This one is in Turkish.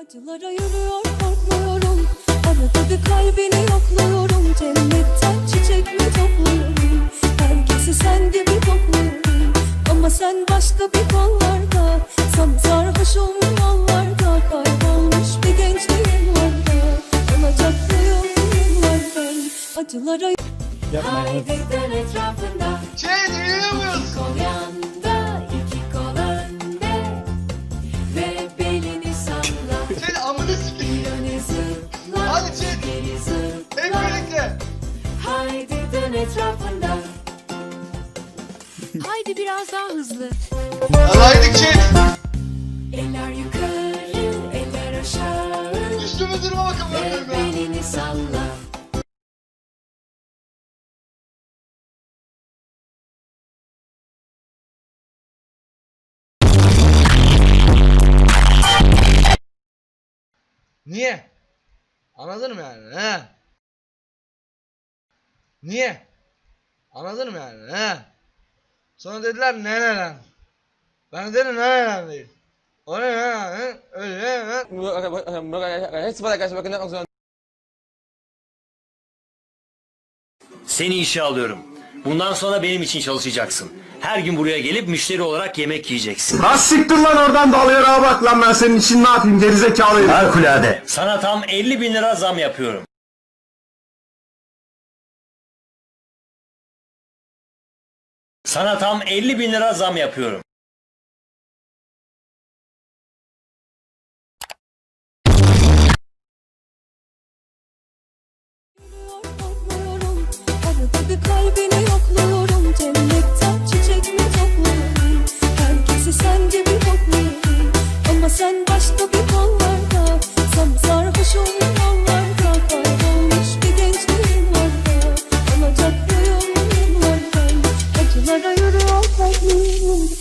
Acılara yürüyor korkmuyorum. Arada bir kalbini yokluyorum. Cennetten çiçek mi topluyorum? Herkesi sen gibi kokluyorum Ama sen başka bir kollarda. Sana sarhoş olmuş yollarda. Kaybolmuş bir gençliğin var da Olacak mıyım yıllardan Acılara Haydi dön etrafında. Şey. Kol Hadi çık. Hep birlikte. Haydi dön etrafında Haydi biraz daha hızlı Alaydık chat. Eller yukarı, eller aşağı Üstüme durma bakalım Ve belini salla Niye? Anladın mı yani? He? Niye? Anladın mı yani? He? Sonra dediler ne ne lan? Ben dedim ne ne lan değil. O ne ne lan? Öyle ne? Seni işe alıyorum. Bundan sonra benim için çalışacaksın. Her gün buraya gelip müşteri olarak yemek yiyeceksin. Ha siktir lan oradan dalıya bak lan ben senin için ne yapayım gerizekalıyım. Harikulade. Sana tam 50 bin lira zam yapıyorum. Sana tam 50 bin lira zam yapıyorum. Cennetten